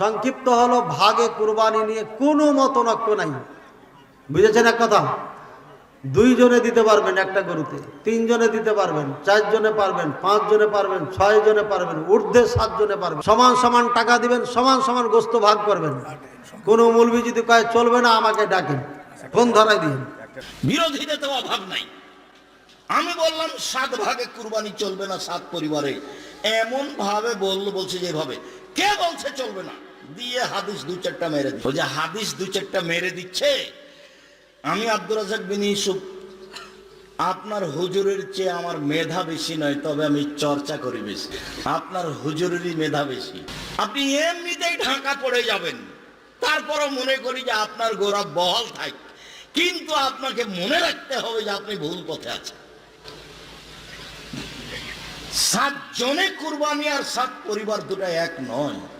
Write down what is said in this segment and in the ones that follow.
সংক্ষিপ্ত হলো, ভাগে কুরবানি নিয়ে কোনো মতনক্য নাই। বুঝেছেন এক কথা? দুইজনে দিতে পারবেন একটা গরুতে, তিনজনে দিতে পারবেন, চারজনে পারবেন, পাঁচজনে পারবেন ছয় জনে পারবেন, ঊর্ধ্বে সাতজনে পারবেন। সমান সমান টাকা দিবেন, সমান সমান গোস্ত ভাগ করবেন। কোনো মূলবি যদি কয়, চলবে না, আমাকে ডাকেন, ফোন ধরাই দিন। বিরোধীদের তো অভাব নাই। আমি বললাম, সাত ভাগে কুরবানি চলবে না সাত পরিবারে। এমন ভাবে বলল, বলছে যেভাবে। কে বলছে চলবে না? দিয়ে হাদিস দু চারটা মেরে দিচ্ছে। যে হাদিস দু চারটা মেরে দিচ্ছে। আমি আব্দুর রাজাক বিন ইউসুফ, আপনার হুজুরের চেয়ে আমার মেধা বেশি নয়, তবে আমি চর্চা করি বেশি। আপনার হুজুরেরই মেধা বেশি। আপনি এমনিতেই ঢাকা পড়ে যাবেন। তারপরও মনে করি যে আপনার গোড়া বহল থাক। কিন্তু আপনাকে মনে রাখতে হবে যে আপনি ভুল পথে আছেন। সাত জনে কুরবানি আর সাত পরিবার দুটা এক নয়।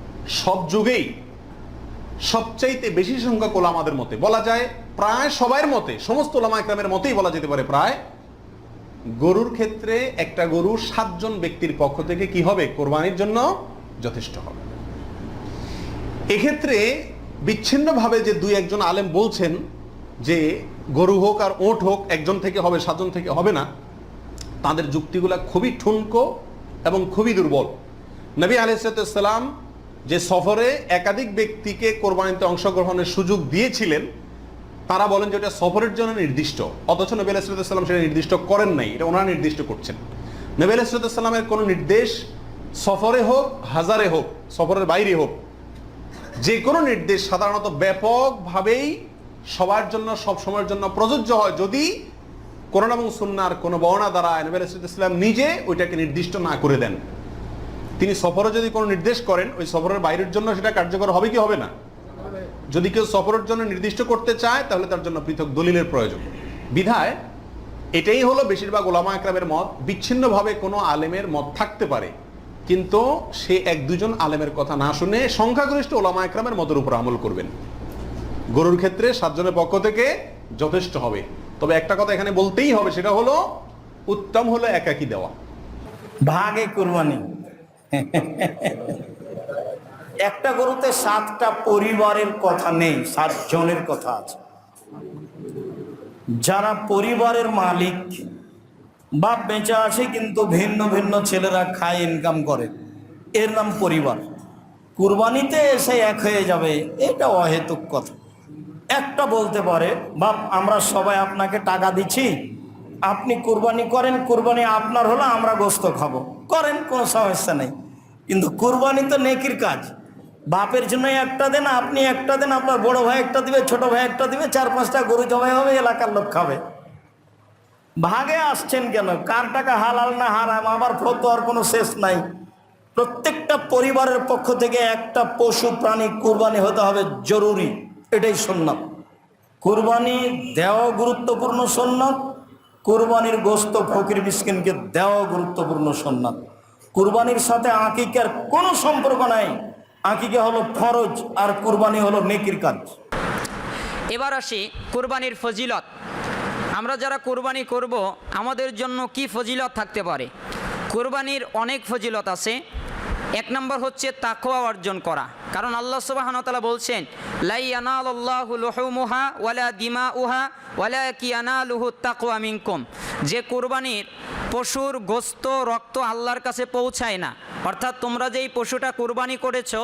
সব যুগেই সবচাইতে বেশি সংখ্যক ওলামাদের মতে। বলা যায় প্রায় সবার মতে, সমস্ত ওলামা একরামের মতেই বলা যেতে পারে প্রায়। গরুর ক্ষেত্রে একটা গরু সাতজন ব্যক্তির পক্ষ থেকে কি হবে? কোরবানির জন্য যথেষ্ট হবে। এক্ষেত্রে বিচ্ছিন্নভাবে যে দুই একজন আলেম বলছেন যে গরু হোক আর ওট হোক একজন থেকে হবে, সাতজন থেকে হবে না, তাদের যুক্তিগুলা খুবই ঠুনকো এবং খুবই দুর্বল। নবী আলাইসালাম যে সফরে একাধিক ব্যক্তিকে কোরবানিতে অংশগ্রহণের সুযোগ দিয়েছিলেন, তারা বলেন যে এটা সফরের জন্য নির্দিষ্ট। অথচ নবী আলাইসালাম সেটা নির্দিষ্ট করেন নাই, এটা ওনারা নির্দিষ্ট করছেন। নবী আলাইসালামের কোনো নির্দেশ সফরে হোক, হাজারে হোক, সফরের বাইরে হোক, যে কোনো নির্দেশ সাধারণত ব্যাপকভাবেই সবার জন্য, সব সময়ের জন্য প্রযোজ্য হয়। যদি কোরআন এবং সুন্নার কোনো বর্ণা দ্বারা নবী আলাইসাল্লাম নিজে ওইটাকে নির্দিষ্ট না করে দেন। তিনি সফরে যদি কোনো নির্দেশ করেন, ওই সফরের বাইরের জন্য সেটা কার্যকর হবে কি হবে না? যদি কেউ সফরের জন্য নির্দিষ্ট করতে চায়, তাহলে তার জন্য পৃথক দলিলের প্রয়োজন। বিধায়, এটাই হলো বেশিরভাগ ওলামা একরামের মত, বিচ্ছিন্নভাবে কোনো আলেমের মত থাকতে পারে। কিন্তু সে এক দুজন আলেমের কথা না শুনে সংখ্যাগরিষ্ঠ ওলামা একরামের মতের উপর আমল করবেন। গরুর ক্ষেত্রে সাতজনের পক্ষ থেকে যথেষ্ট হবে। তবে একটা কথা এখানে বলতেই হবে, সেটা হলো, উত্তম হলো একাকি দেওয়া। ভাগে কুরবানি। একটা গরুতে সাতটা পরিবারের কথা নেই সাত জনের কথা আছে। যারা পরিবারের মালিক, বাপ বেঁচে আছে কিন্তু ভিন্ন ভিন্ন ছেলেরা খায় ইনকাম করে। এর নাম পরিবার। কুরবানিতে এসে এক হয়ে যাবে, এটা অহেতুক কথা। একটা বলতে পারে, বাপ, আমরা সবাই আপনাকে টাকা দিচ্ছি আপনি কুরবানি করেন, কুরবানি আপনার হলো, আমরা গোস্ত খাব। করেন, কোনো সমস্যা নেই। কিন্তু কুরবানি তো নেকির কাজ। বাপের জন্য একটা দেন, আপনি একটা দেন, আপনার বড় ভাই একটা দিবে, ছোট ভাই একটা দিবে, চার পাঁচটা গরু জবাই হবে, এলাকার লোক খাবে। ভাগে আসছেন কেন? কার টাকা হালাল না হারাম? আমার ফতোয়ার কোনো শেষ নাই। প্রত্যেকটা পরিবারের পক্ষ থেকে একটা পশু প্রাণী কুরবানি হতে হবে জরুরি। এটাই সন্ন্যত কুরবানি দেওয়া গুরুত্বপূর্ণ সন্ন্যত কুরবানির গোস্ত ফকির মিসকিনকে দেওয়া গুরুত্বপূর্ণ সন্ন্যত কুরবানির সাথে আকিকার কোনো সম্পর্ক নাই। আকিকা হলো ফরজ আর কুরবানি হলো নেকির কাজ। এবার আসি কোরবানির ফজিলত। আমরা যারা কোরবানি করব, আমাদের জন্য কি ফজিলত থাকতে পারে? কোরবানির অনেক ফজিলত আছে। এক নম্বর হচ্ছে তাকোয়া অর্জন করা। কারণ আল্লাহ সুবাহনতালা বলছেন, লাই আনাল্লাহু লহুমুহা ওয়ালা দিমা উহা ওয়ালা কি আনালুহু তাকোয়া মিনকুম। যে কোরবানির পশুর গোস্ত, রক্ত আল্লাহর কাছে পৌঁছায় না। অর্থাৎ তোমরা যেই পশুটা কোরবানি করেছ,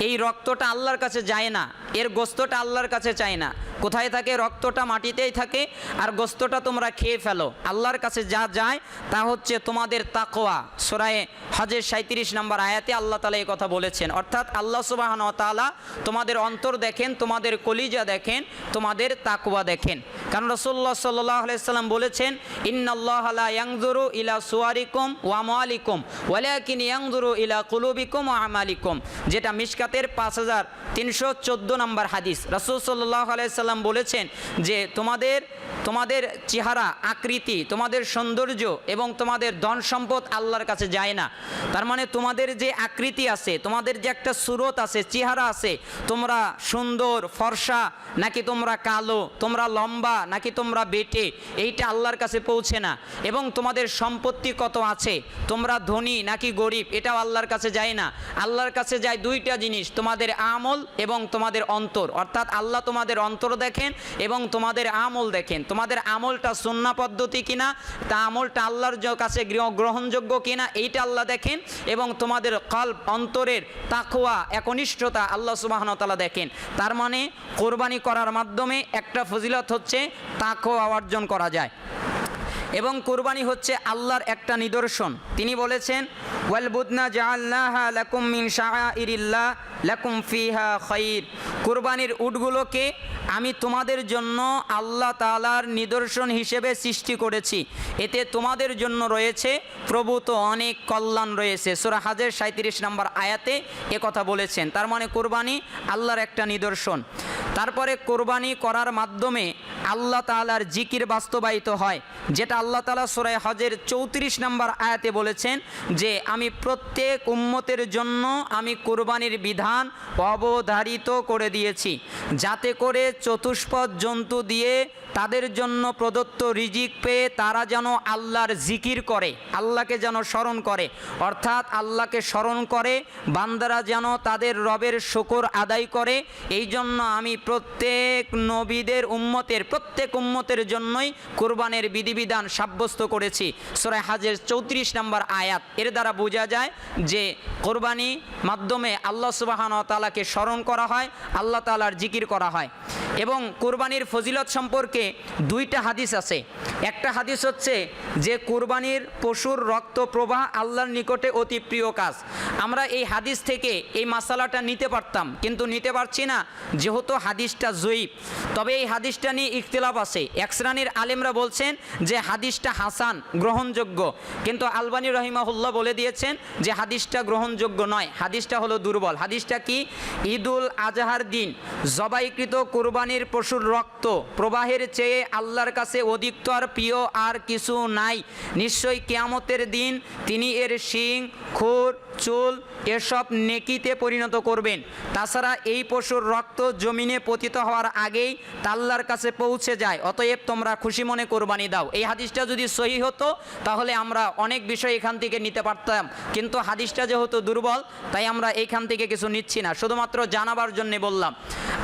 এই রক্তটা আল্লাহর কাছে যায় না। এর গোস্তটা আল্লাহর কাছে চায় না। কোথায় থাকে? রক্তটা মাটিতেই থাকে আর গোস্তটা তোমরা খেয়ে ফেলো। আল্লাহর কাছে যা যায়, তা হচ্ছে তোমাদের তাকোয়া সোরায়ে হজের সাঁত্রিশ নম্বর আয়াতে আল্লাহ তালা এই কথা বলেছেন। অর্থাৎ আল্লাহ সুবাহন তালা তোমাদের অন্তর দেখেন, তোমাদের কলিজা দেখেন, তোমাদের তাকুয়া দেখেন। কারণ রসুল্লাহ সাল্লাহ সাল্লাম বলেছেন, ইন্নাল্লাহ লা ইয়াংজুরু ইলা সুয়ারিকুম ওয়ামালিকুম ওয়ালাকিন ইয়াংদুরু ইলা কুলুবিকুম ওয়া আমালিকুম। যেটা মিশকাতের পাঁচ হাজার তিনশো চোদ্দ নম্বর হাদিস। রাসুল সাল্লাহ সাল্লাম বলেছেন যে তোমাদের তোমাদের চেহারা, আকৃতি, তোমাদের সৌন্দর্য এবং তোমাদের ধন সম্পদ আল্লাহর কাছে যায় না। তার মানে তোমাদের যে আকৃতি আছে, তোমাদের যে একটা সুরত আছে, চেহারা আছে, তোমরা সুন্দর, ফর্সা, নাকি তোমরা কালো, তোমরা লম্বা, নাকি তোমরা বেটে, এইটা আল্লাহর কাছে পৌঁছে না। এবং তোমাদের সম্পত্তি কত আছে, তোমরা ধনী নাকি গরিব, এটাও আল্লাহর কাছে যায় না। আল্লাহর কাছে যায় দুইটা জিনিস, তোমাদের আমল এবং তোমাদের অন্তর। অর্থাৎ আল্লাহ তোমাদের অন্তর দেখেন এবং তোমাদের আমল দেখেন। তোমাদের আমলটা সুন্না পদ্ধতি কিনা, তা আমলটা আল্লাহর কাছে গ্রহণযোগ্য কিনা, এইটা আল্লাহ দেখেন এবং তোমাদের কল্প অন্তরের তাকুয়া একনিষ্ঠতা আল্লাহ সুবাহনতালা দেখেন। তার মানে কোরবানি করার মাধ্যমে একটা ফজিলত হচ্ছে তাকুয়া অর্জন করা যায়। এবং কোরবানি হচ্ছে আল্লাহর একটা নিদর্শন। তিনি বলেছেন, ওয়াল বুদনা জাআলনাহা লাকুম মিন শাআইরিল্লাহ, লাকুম ফিহা খাইর। কোরবানির উটগুলোকে আমি তোমাদের জন্য আল্লাহ তাআলার নিদর্শন হিসেবে সৃষ্টি করেছি। এতে তোমাদের জন্য রয়েছে প্রভূত অনেক কল্যাণ রয়েছে। সূরা হাজের সাঁত্রিশ নম্বর আয়াতে কথা বলেছেন। তার মানে কোরবানি আল্লাহর একটা নিদর্শন। তারপরে কোরবানি করার মাধ্যমে আল্লাহ তাআলার জিকির বাস্তবায়িত হয়, যেটা আল্লাহ তাআলা সূরা হজের চৌত্রিশ নম্বর আয়াতে বলেছেন যে, আমি প্রত্যেক উম্মতের জন্য আমি কোরবানির বিধান অবধারিত করে দিয়েছি, যাতে করে চতুষ্পদ জন্তু দিয়ে তাদের জন্য প্রদত্ত রিজিক পেয়ে তারা যেন আল্লাহর জিকির করে, আল্লাহকে যেন স্মরণ করে। অর্থাৎ আল্লাহকে স্মরণ করে, বান্দারা যেন তাদের রবের শকর আদায় করে এই জন্য আমি প্রত্যেক নবীদের উম্মতের, প্রত্যেক উম্মতের জন্যই কোরবানের বিধিবিধান সাব্যস্ত করেছি। সোরাই হাজের চৌত্রিশ নম্বর আয়াত। এর দ্বারা বোঝা যায় যে কোরবানি মাধ্যমে আল্লাহ সুবাহান তালাকে স্মরণ করা হয়, আল্লাহ তালার জিকির করা হয়। এবং কোরবানির ফজিলত সম্পর্কে দুইটা হাদিস আছে। একটা হাদিস হচ্ছে যে কোরবানির পশুর রক্ত প্রবাহ আল্লাহর নিকটে অতি প্রিয় কাজ। আমরা এই হাদিস থেকে এই মাসালাটা নিতে পারতাম, কিন্তু নিতে পারছি না। যেহেতু হাদিসটা জয়ীব। তবে এই হাদিসটা নিয়ে ইখতিলাফ আছে। এক শ্রেণির আলেমরা বলছেন যে হাদিসটা হাসান, গ্রহণযোগ্য। কিন্তু আলবানী রহিমাহুল্লাহ বলে দিয়েছেন যে হাদিসটা গ্রহণযোগ্য নয়। হাদিসটা হলো দুর্বল। হাদিসটা কি? ঈদুল আজহার দিন, জবাইকৃত কোরবানির পশুর রক্ত, প্রবাহের চেয়ে আল্লাহর কাছে অধিকতর প্রিয় আর কিছু নাই। নিশ্চয়ই কেয়ামতের দিন তিনি এর শিং, খুর, চুল এসব নেকিতে পরিণত করবেন। তাছাড়া এই পশুর রক্ত জমিনে পতিত হওয়ার আগেই তাল্লার কাছে পৌঁছে যায়। অতএব তোমরা খুশি মনে কোরবানি দাও। এই হাদিসটা যদি সহি হতো, তাহলে আমরা অনেক বিষয় এখান থেকে নিতে পারতাম। কিন্তু হাদিসটা যেহেতু দুর্বল, তাই আমরা এইখান থেকে কিছু নিচ্ছি না। শুধুমাত্র জানাবার জন্যে বললাম।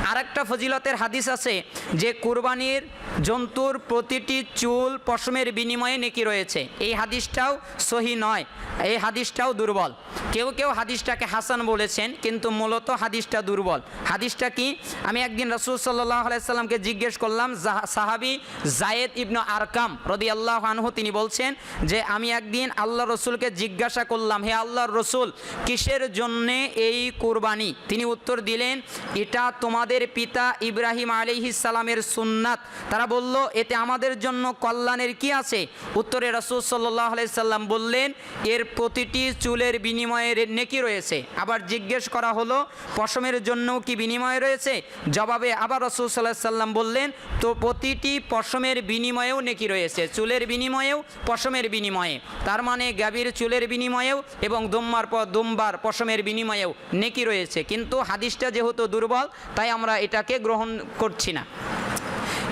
আরেকটা ফজিলতের হাদিস আছে যে, কুরবানির জন্তুর প্রতিটি চুল পশমের বিনিময়ে নেকি রয়েছে। এই হাদিসটাও সহি নয়। এই হাদিসটাও দুর্বল। কেউ কেউ হাদিসটাকে হাসান বলেছেন, কিন্তু মূলত হাদিসটা দুর্বল। হাদিসটা কি? আমি একদিন রসুল সাল্লাহ আলাইসাল্লামকে জিজ্ঞেস করলাম সাহাবি জায়েদ ইবনু আরকাম রদি আল্লাহ আনহু, তিনি বলছেন যে, আমি একদিন আল্লাহ রসুলকে জিজ্ঞাসা করলাম, হে আল্লাহর রসুল, কিসের জন্যে এই কোরবানি? তিনি উত্তর দিলেন, এটা তোমাদের পিতা ইব্রাহিম সালামের সুন্নাত। তারা বলল, এতে আমাদের জন্য কল্যাণের কি আছে? উত্তরে রসুল সাল্লাহ সাল্লাম বললেন, এর প্রতিটি চুলের বিনিময়ে রে- নেকি রয়েছে। আবার জিজ্ঞেস করা হলো, পশমের জন্যও কি বিনিময় রয়েছে? জবাবে আবার রসুল সাল্লাহ সাল্লাম বললেন, তো প্রতিটি পশমের বিনিময়েও নেকি রয়েছে। চুলের বিনিময়েও, পশমের বিনিময়ে। তার মানে গাভীর চুলের বিনিময়েও এবং দুম্বার পর দুম্বার পশমের বিনিময়েও নেকি রয়েছে। কিন্তু হাদিসটা যেহেতু দুর্বল, তাই আমরা এটাকে গ্রহণ করছি না।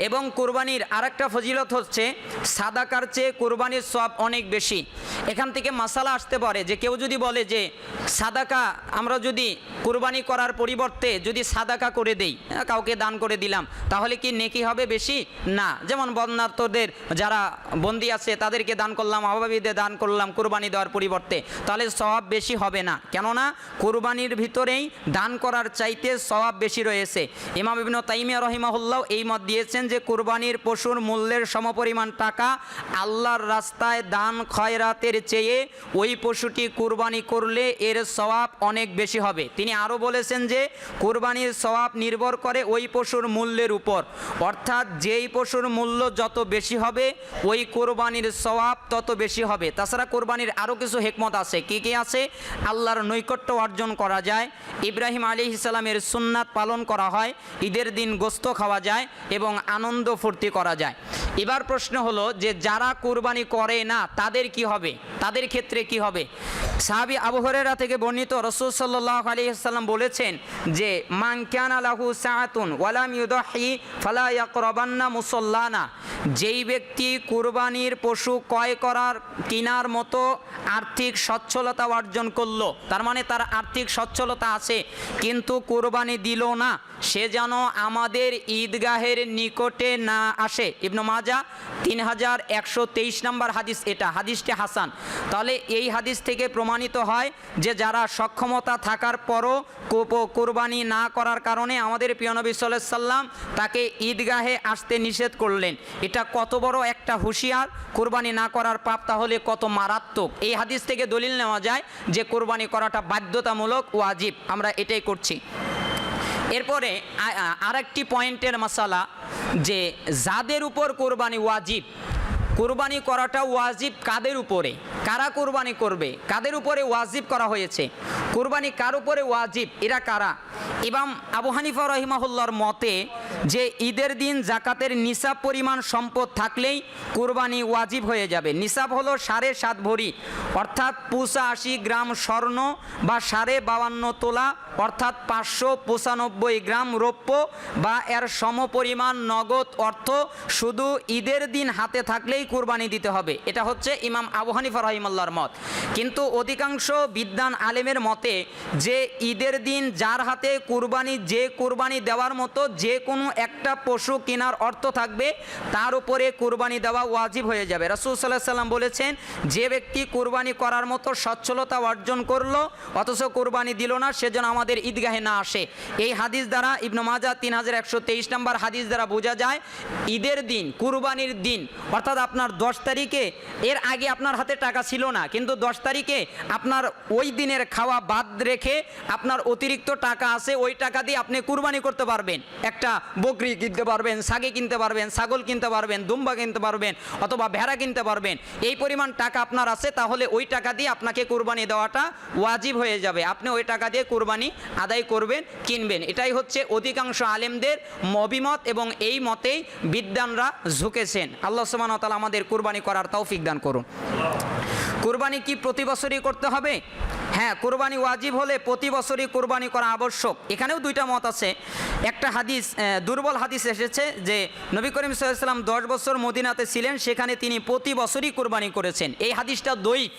এবং কুরবানির আরেকটা ফজিলত হচ্ছে, সাদাকার চেয়ে কুরবানির সব অনেক বেশি। এখান থেকে মাসালা আসতে পারে যে কেউ যদি বলে যে, সাদাকা আমরা যদি কুরবানি করার পরিবর্তে যদি সাদাকা করে দেই কাউকে দান করে দিলাম, তাহলে কি নেকি হবে বেশি? না। যেমন বন্যার্থদের যারা বন্দি আছে, তাদেরকে দান করলাম অভাবীদের দান করলাম, কোরবানি দেওয়ার পরিবর্তে, তাহলে সওয়াব বেশি হবে না। কেননা, কোরবানির ভিতরেই দান করার চাইতে সওয়াব বেশি রয়েছে। ইমাম ইবনু তাইমিয়া রহিমাহুল্লাহ এই মত দিয়েছেন যে কুরবানির পশুর মূল্যের সমপরিমাণ টাকা আল্লাহর রাস্তায় দান খয়রাতের চেয়ে ওই পশুটি কুরবানি করলে এর সওয়াব অনেক বেশি হবে। তিনি আরও বলেছেন যে, কুরবানির সওয়াব নির্ভর করে ওই পশুর মূল্যের উপর। অর্থাৎ যেই পশুর মূল্য যত বেশি হবে, ওই কোরবানির সওয়াব তত বেশি হবে। তাছাড়া কোরবানির আরও কিছু হেকমত আছে। কি কি আছে? আল্লাহর নৈকট্য অর্জন করা যায়, ইব্রাহিম আলী ইসলামের সুন্নাত পালন করা হয়, ঈদের দিন গোস্ত খাওয়া যায় এবং আনন্দ ফুর্তি করা যায়। এবার প্রশ্ন হলো যে যারা কুরবানি করে না, তাদের কি হবে? তাদের ক্ষেত্রে কি হবে? সাহাবি আবহরেরা থেকে বর্ণিত রসুল সাল্লাহ আলী সাল্লাম বলেছেন যে মাংকান আলাহু সাহাতুন ওয়ালাম ইউদহি ফালা ইয়াকরাবান্না মুসল্লানা। যেই ব্যক্তি কুরবানির পশু ক্রয় করার কিনার মতো আর্থিক সচ্ছলতা অর্জন করল, তার মানে তার আর্থিক সচ্ছলতা আছে, কিন্তু কুরবানি দিল না, সে যেন আমাদের ঈদগাহের নিকটে না আসে। ইবনু মাজা তিন হাজার একশো তেইশ নম্বর হাদিস এটা, হাদিসটি হাসান। তাহলে এই হাদিস থেকে প্রমাণিত হয় যে যারা সক্ষমতা থাকার পরও কোপ- কোরবানি না করার কারণে আমাদের পিয়নবী সাল্লাহ সাল্লাম তাকে ঈদগাহে আসতে নিষেধ করলেন। এটা কত বড় একটা হুঁশিয়ার, কোরবানি না করার পাপ তাহলে কত মারাত্মক। এই হাদিস থেকে দলিল নেওয়া যায় যে কোরবানি করাটা বাধ্যতামূলক, ওয়াজিব। আমরা এটাই করছি। এরপরে আর একটি পয়েন্টের মশালা যে যাদের উপর কোরবানি ওয়াজিব কোরবানি করাটা ওয়াজিব কাদের উপরে? কারা কোরবানি করবে? কাদের উপরে ওয়াজিব করা হয়েছে? কোরবানি কার উপরে ওয়াজিব? এরা কারা? এবং আবু হানিফা রহিমাহুল্লার মতে, যে ঈদের দিন জাকাতের নিসাব পরিমাণ সম্পদ থাকলেই কোরবানি ওয়াজিব হয়ে যাবে। নিসাব হলো সাড়ে সাত ভরি, অর্থাৎ পঁচাশি গ্রাম স্বর্ণ বা সাড়ে বাউান্ন তোলা, অর্থাৎ পাঁচশো পঁচানব্বই গ্রাম রৌপ্য বা এর সমপরিমাণ নগদ অর্থ শুধু ঈদের দিন হাতে থাকলেই কুরবানি দিতে হবে। এটা হচ্ছে ইমাম আবু হানিফা রহিমাল্লার মত। কিন্তু অধিকাংশ বিদ্যান আলেমের মতে যে ঈদের দিন যার হাতে কুরবানি, যে কুরবানি দেওয়ার মতো যে কোনো একটা পশু কেনার অর্থ থাকবে, তার উপরে কুরবানি দেওয়া ওয়াজিব হয়ে যাবে। রাসুল সাল্লাহ সাল্লাম বলেছেন, যে ব্যক্তি কুরবানি করার মতো সচ্ছলতা অর্জন করল, অথচ কুরবানি দিল না সেজন্য আমাদের ঈদগাহে না আসে। এই হাদিস দ্বারা ইবনু মাজা তিন হাজার একশো তেইশ নম্বর হাদিস দ্বারা বোঝা যায়, ঈদের দিন, কুরবানির দিন, অর্থাৎ আপনার দশ তারিখে, এর আগে আপনার হাতে টাকা ছিল না, কিন্তু দশ তারিখে আপনার ওই দিনের খাওয়া বাদ রেখে আপনার অতিরিক্ত টাকা আছে, ওই টাকা দিয়ে আপনি কুরবানি করতে পারবেন। একটা বকরি কিনতে পারবেন ছাগে কিনতে পারবেন, ছাগল কিনতে পারবেন, দুম্বা কিনতে পারবেন, অথবা ভেড়া কিনতে পারবেন। এই পরিমাণ টাকা আপনার আছে, তাহলে ওই টাকা দিয়ে আপনাকে কুরবানি দেওয়াটা ওয়াজিব হয়ে যাবে। আপনি ওই টাকা দিয়ে কুরবানি আদায় করবেন, কিনবেন। এটাই হচ্ছে অধিকাংশ আলেমদের মবিমত এবং এই মতেই বিদ্যানরা ঝুঁকেছেন। আল্লাহ তাআলা আমাদের কুরবানি করার তৌফিক দান করুন। কুরবানি কি প্রতি বছরই করতে হবে? হ্যাঁ কোরবানি ওয়াজিব হলে প্রতি বছরই কোরবানি করা আবশ্যক। এখানেও দুইটা মত আছে। একটা হাদিস দুর্বল হাদিস এসেছে যে নবী করিম সাল্লাম দশ বছর মদিনাতে ছিলেন, সেখানে তিনি প্রতি বছরই কোরবানি করেছেন। এই হাদিসটা দৈব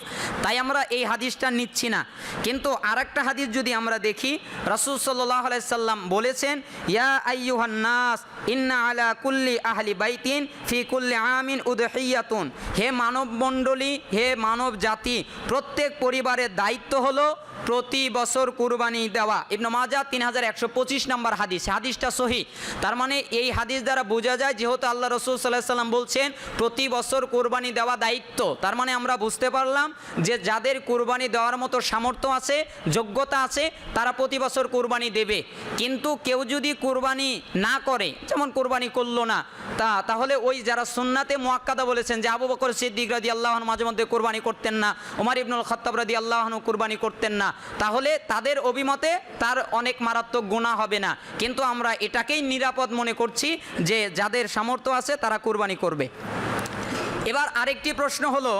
তাই আমরা এই হাদিসটা নিচ্ছি না। কিন্তু আর একটা হাদিস যদি আমরা দেখি, রাসুল সাল্লাহ সাল্লাম বলেছেন, ইয়া আইয়ুহান নাস, ইন্না আলা কুল্লি আহলি বাইতিন ফি কুল্লি আমিন উদহিয়াতুন। হে মানব মণ্ডলী হে মানব জাতি, প্রত্যেক পরিবারের দায়িত্ব হলো প্রতি বছর কুরবানি দেওয়া। ইবনু মাজা তিন হাজার একশো পঁচিশ নম্বর হাদিস। হাদিসটা সহি। তার মানে এই হাদিস দ্বারা বোঝা যায়, যেহেতু আল্লাহ রসুল সাল্লাহ সাল্লাম বলছেন, প্রতি বছর কুরবানি দেওয়া দায়িত্ব। তার মানে আমরা বুঝতে পারলাম যে যাদের কুরবানি দেওয়ার মতো সামর্থ্য আছে, যোগ্যতা আছে, তারা প্রতি বছর কুরবানি দেবে। কিন্তু কেউ যদি কুরবানি না করে, যেমন কুরবানি করল না, তা, তাহলে ওই যারা সুন্নাতে মোয়াক্কাদা বলেছেন যে আবু বকর সিদ্দিক রাদি আল্লাহন মাঝে মধ্যে কোরবানি করতেন না, ওমর ইবনুল খত্তাব রাদি আল্লাহন কুরবানি করতেন না, তাহলে তাদের অভিমতে তার অনেক মারাত্মক গুণা হবে না। কিন্তু আমরা এটাকেই নিরাপদ মনে করছি যে যাদের সামর্থ্য আছে তারা কুরবানি করবে। এবার আরেকটি প্রশ্ন হলো,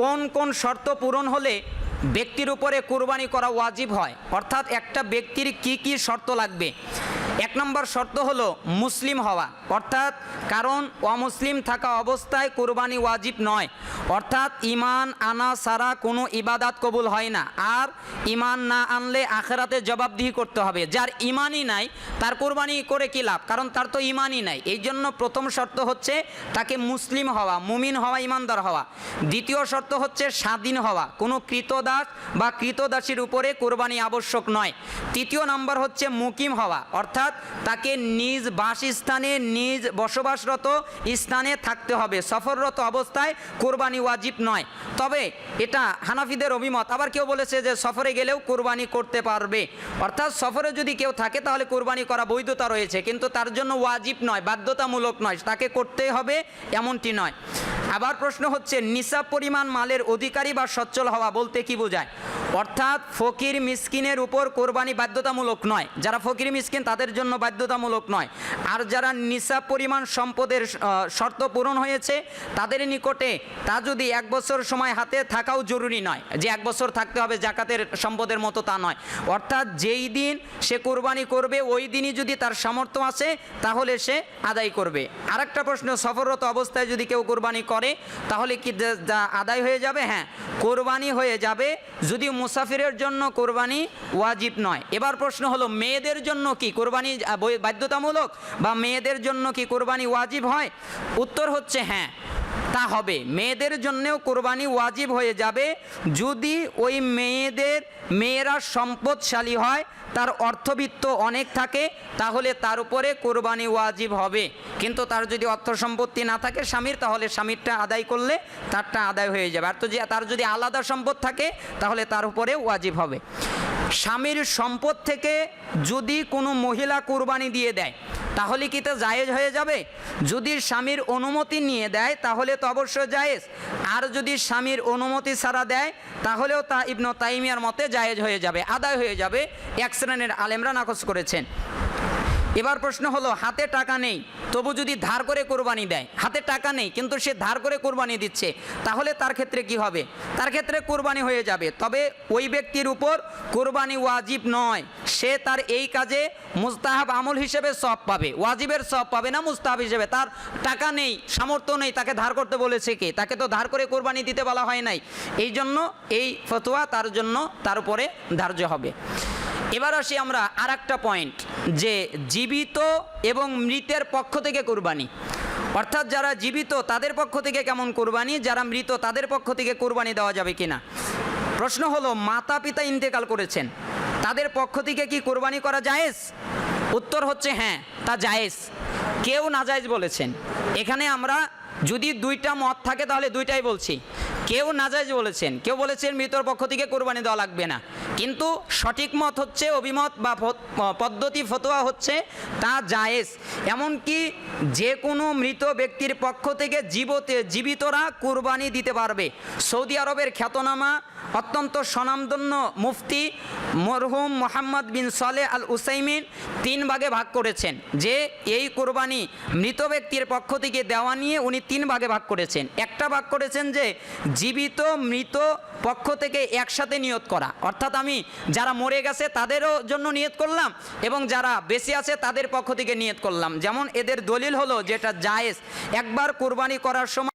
কোন কোন শর্ত পূরণ হলে ব্যক্তির উপরে কুরবানি করা ওয়াজিব হয়? অর্থাৎ একটা ব্যক্তির কি কি শর্ত লাগবে? এক নম্বর শর্ত হলো মুসলিম হওয়া। অর্থাৎ কারণ অমুসলিম থাকা অবস্থায় কোরবানি ওয়াজিব নয়। অর্থাৎ ইমান আনা সারা কোনো ইবাদাত কবুল হয় না। আর ইমান না আনলে আখেরাতে জবাবদিহি করতে হবে। যার ইমানই নাই, তার কোরবানি করে কি লাভ? কারণ তার তো ইমানই নাই। এই জন্য প্রথম শর্ত হচ্ছে তাকে মুসলিম হওয়া, মুমিন হওয়া ইমানদার হওয়া। দ্বিতীয় শর্ত হচ্ছে স্বাধীন হওয়া। কোনো কৃতদাস বা কৃতদাসীর উপরে কোরবানি আবশ্যক নয়। তৃতীয় নম্বর হচ্ছে মুকিম হওয়া। অর্থাৎ তাকে নিজ বাসস্থানে নিজ বসবাসরত স্থানে থাকতে হবে। সফররত অবস্থায় কোরবানি ওয়াজিব নয়। তবে এটা হানাফিদের অভিমত। আবার কেউ বলেছে যে সফরে গেলেও কোরবানি করতে পারবে। অর্থাৎ সফরে যদি কেউ থাকে তাহলে কোরবানি করা বৈধতা রয়েছে। কিন্তু তার জন্য ওয়াজিব নয়, বাধ্যতামূলক নয়। তাকে করতে হবে এমনটি নয়। আবার প্রশ্ন হচ্ছে, নিসাব পরিমাণ মালের অধিকারী বা সচ্ছল হওয়া বলতে কি বোঝায়? অর্থাৎ ফকির মিসকিনের উপর কোরবানি বাধ্যতামূলক নয়। যারা ফকির মিসকিন, তাদের জন্য বাধ্যতামূলক নয়। আর যারা নিসাব পরিমাণ সম্পদের শর্ত পূরণ হয়েছে, তাদের নিকটে তা যদি এক বছর সময় হাতে থাকাও জরুরি নয়। যে এক বছর থাকতে হবে জাকাতের সম্পদের মতো তা নয়। অর্থাৎ যেই দিন সে কোরবানি করবে, ওই দিনই যদি তার সামর্থ্য আছে, তাহলে সে আদায় করবে। আরেকটা প্রশ্ন, সফররত অবস্থায় যদি কেউ কোরবানি করে তাহলে কি আদায় হয়ে যাবে? হ্যাঁ কোরবানি হয়ে যাবে। যদি মুসাফিরের জন্য কোরবানি ওয়াজিব নয়। এবার প্রশ্ন হলো, মেয়েদের জন্য কি কোরবানি বাধ্যতামূলক? বা মেয়েদের জন্য কি কোরবানি ওয়াজিব হয়? উত্তর হচ্ছে হ্যাঁ। তা হবে। মেয়েদের জন্যেও কোরবানি ওয়াজিব হয়ে যাবে। যদি ওই মেয়েদের, মেয়েরা সম্পদশালী হয়, তার অর্থবিত্ত অনেক থাকে, তাহলে তার উপরে কোরবানি ওয়াজিব হবে। কিন্তু তার যদি অর্থ সম্পত্তি না থাকে স্বামীর, তাহলে স্বামীরটা আদায় করলে তারটা আদায় হয়ে যাবে। আর তো যে, তার যদি আলাদা সম্পদ থাকে, তাহলে তার উপরে ওয়াজিব হবে। স্বামীর সম্পদ থেকে যদি কোনো মহিলা কোরবানি দিয়ে দেয়, তাহলে কি তা জায়েজ হয়ে যাবে? যদি স্বামীর অনুমতি নিয়ে দেয়, তাহলে তো অবশ্যই জায়েজ। আর যদি স্বামীর অনুমতি ছাড়া দেয়, তাহলেও তা ইবন তাইমিয়ার মতে জায়েজ হয়ে যাবে, আদায় হয়ে যাবে, এক শ্রেণির আলেমরা নাকচ করেছেন। এবার প্রশ্ন হলো, হাতে টাকা নেই, তবু যদি ধার করে কোরবানি দেয়। হাতে টাকা নেই, কিন্তু সে ধার করে কোরবানি দিচ্ছে, তাহলে তার ক্ষেত্রে কি হবে? তার ক্ষেত্রে কোরবানি হয়ে যাবে। তবে ওই ব্যক্তির উপর কোরবানি ওয়াজিব নয়। সে তার এই কাজে মুস্তাহাব আমল হিসেবে সব পাবে। ওয়াজিবের সব পাবে না মুস্তাহাব হিসেবে। তার টাকা নেই, সামর্থ্য নেই, তাকে ধার করতে বলেছে কে? তাকে তো ধার করে কোরবানি দিতে বলা হয় নাই। এই জন্য এই ফতোয়া তার জন্য তার উপরে ধার্য হবে। এবার আসি আমরা আর পয়েন্ট যে জীবিত এবং মৃতের পক্ষ থেকে কোরবানি। অর্থাৎ যারা জীবিত, তাদের পক্ষ থেকে কেমন কোরবানি? যারা মৃত, তাদের পক্ষ থেকে কোরবানি দেওয়া যাবে কিনা? প্রশ্ন হলো মাতা পিতা ইন্তেকাল করেছেন, তাদের পক্ষ থেকে কি কোরবানি করা জায়েজ? উত্তর হচ্ছে হ্যাঁ তা জায়েজ। কেউ না নাজায়েজ বলেছেন। এখানে আমরা যদি দুইটা মত থাকে, তাহলে দুইটাই বলছি। কেউ নাজায়েজ বলেছেন, কেউ বলেছেন মৃতর পক্ষ থেকে কোরবানি দেওয়া লাগবে না। কিন্তু সঠিক মত হচ্ছে, অভিমত বা পদ্ধতি, ফতোয়া হচ্ছে তা জায়েজ। এমনকি যে কোনো মৃত ব্যক্তির পক্ষ থেকে জীবতে, জীবিতরা কোরবানি দিতে পারবে। সৌদি আরবের খ্যাতনামা অত্যন্ত স্বনামধন্য মুফতি মরহুম মোহাম্মদ বিন সালে আল উসাইমিন তিন ভাগে ভাগ করেছেন। যে এই কোরবানি মৃত ব্যক্তির পক্ষ থেকে দেওয়া নিয়ে উনি তিন ভাগে ভাগ করেছেন। একটা ভাগ করেছেন যে জীবিত, মৃত পক্ষ থেকে একসাথে নিয়ত করা। অর্থাৎ আমি যারা মরে গেছে তাদেরও জন্য নিয়ত করলাম এবং যারা বেশি আছে তাদের পক্ষ থেকে নিয়ত করলাম। যেমন এদের দলিল হলো যেটা জায়েজ, একবার কোরবানি করার সময়